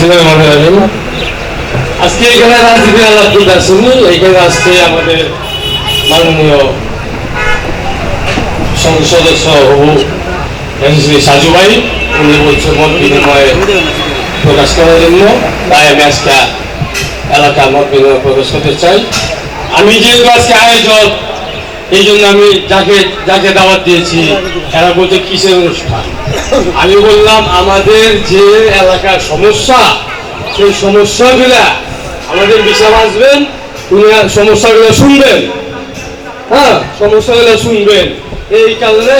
বিসমিল্লাহিররহমানিররহিম। আজকে এখানে রাজনীতি আলাপ করতে আসেনি এখানে আসছে আমাদের মাননীয় সংসদ সদস্য হবু শ্রী সাজু ভাই। উনি বলছে মত বিনিময়ে প্রকাশ করার জন্য। তাই আমি আজকে এলাকার মত বিনিময় প্রকাশ করতে চাই। আমি যেহেতু আজকে আয়োজক এই জন্য আমি যাকে যাকে দাওয়াত দিয়েছি, এরা বলছে, কিসের অনুষ্ঠান? আমি বললাম, আমাদের যে এলাকার সমস্যা, সেই সমস্যাগুলা আমাদের বিষয় আসবেন, উনি সমস্যাগুলো শুনবেন। হ্যাঁ সমস্যাগুলো শুনবেন। এই কারণে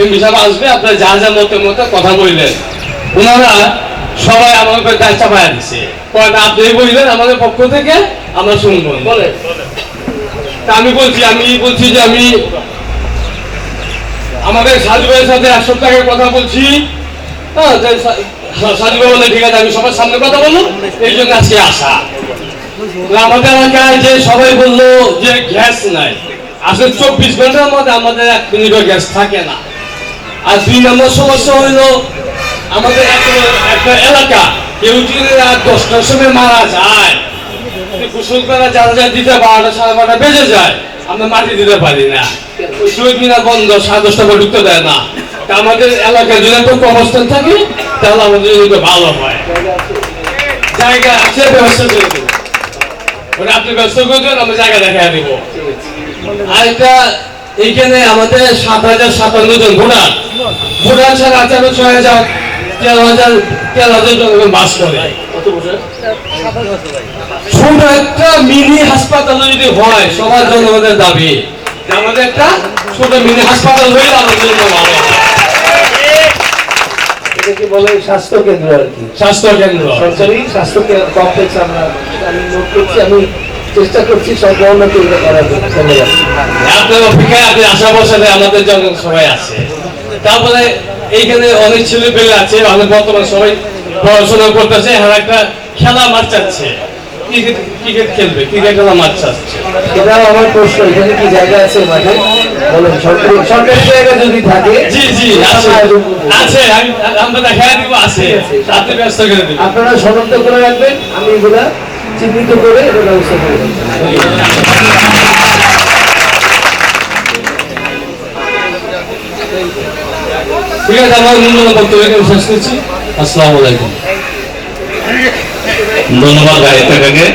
এমপি সাহেব আসবে, আপনার যা যা মতে মতে কথা বললেন। ওনারা সবাই আমার উপরে দায় চাপায় না আপনি বললেন আমাদের পক্ষ থেকে, আমরা শুনব। বলে তা আমি বলছি আমি বলছি যে আমি আমাদের সাজু ভাইয়ের সাথে এক সপ্তাহ আগে কথা বলছি। হ্যাঁ সাজু ভাই বলে, ঠিক আছে, আমি সবার সামনে কথা এই জন্য আজকে আসা। আমাদের এলাকায় যে সবাই বলল যে গ্যাস নাই। আসলে চব্বিশ ঘণ্টার মধ্যে আমাদের এক মিনিটও গ্যাস থাকে না। আর দুই নম্বর সমস্যা হইল, আমাদের একটা- এলাকা, কেউ যদি রাত দশটার সময় মারা যায় যারা যা দিতে বারোটা সাড়ে বারোটা বেজে যায়। আমরা মাটি দিতে পারি না। শহীদ বন্ধ, সাড়ে দশটা ঢুকতে দেয় না। আমাদের এলাকায় যদি থাকে, তাহলে আমাদের জন্য ভালো হয়। জায়গা আছে, ব্যবস্থা করে ওটা আপনি ব্যবস্থা করে দেবেন আমরা জায়গা দেখা দেবো। এইখানে আমাদের সাত হাজার সাতান্ন জন ভোটার। ভোটার ছাড়া আচারো ছয় হাজার তেরো হাজার তেরো হাজার জন বাস করে। ছোট একটা মিনি হাসপাতাল যদি হয় সবার জন্য দাবি। আমাদের একটা ছোট মিনি হাসপাতাল হয়ে আমাদের জন্য ভালো এটাকে বলে স্বাস্থ্য কেন্দ্র আর কি? স্বাস্থ্য কেন্দ্র। সরকারি স্বাস্থ্য কেন্দ্র কমপ্লেক্স আমরা আমি নোট করছি আমি চেষ্টা করছি উন্নতি এটা করার জন্য। আপনার অপেক্ষায় আপনি আশা আমাদের জন্য সবাই আছে। তারপরে এইখানে অনেক ছেলে পেলে আছে অনেক বর্তমান সবাই পড়াশোনা করতেছে আর একটা খেলা মাঠ চাচ্ছে ক্রিকেট খেলবে ক্রিকেট খেলা মাঠ চাচ্ছে এটাও আমার প্রশ্ন এখানে কি জায়গা আছে মাঠে? বলেন সরকারি সরকারি জায়গা যদি থাকে জি জি আছে। আছে আমি আমরা দেখা দিব আছে। আপনি ব্যস্ত করে দিবেন আপনারা শনাক্ত করে রাখবেন আমি এগুলা চিহ্নিত করে এটা ব্যবস্থা করে ঠিক আছে আমার মূল্যবান বক্তব্য শেষ করছি। আসসালামু আলাইকুম। ধন্যবাদ গায়িকাকে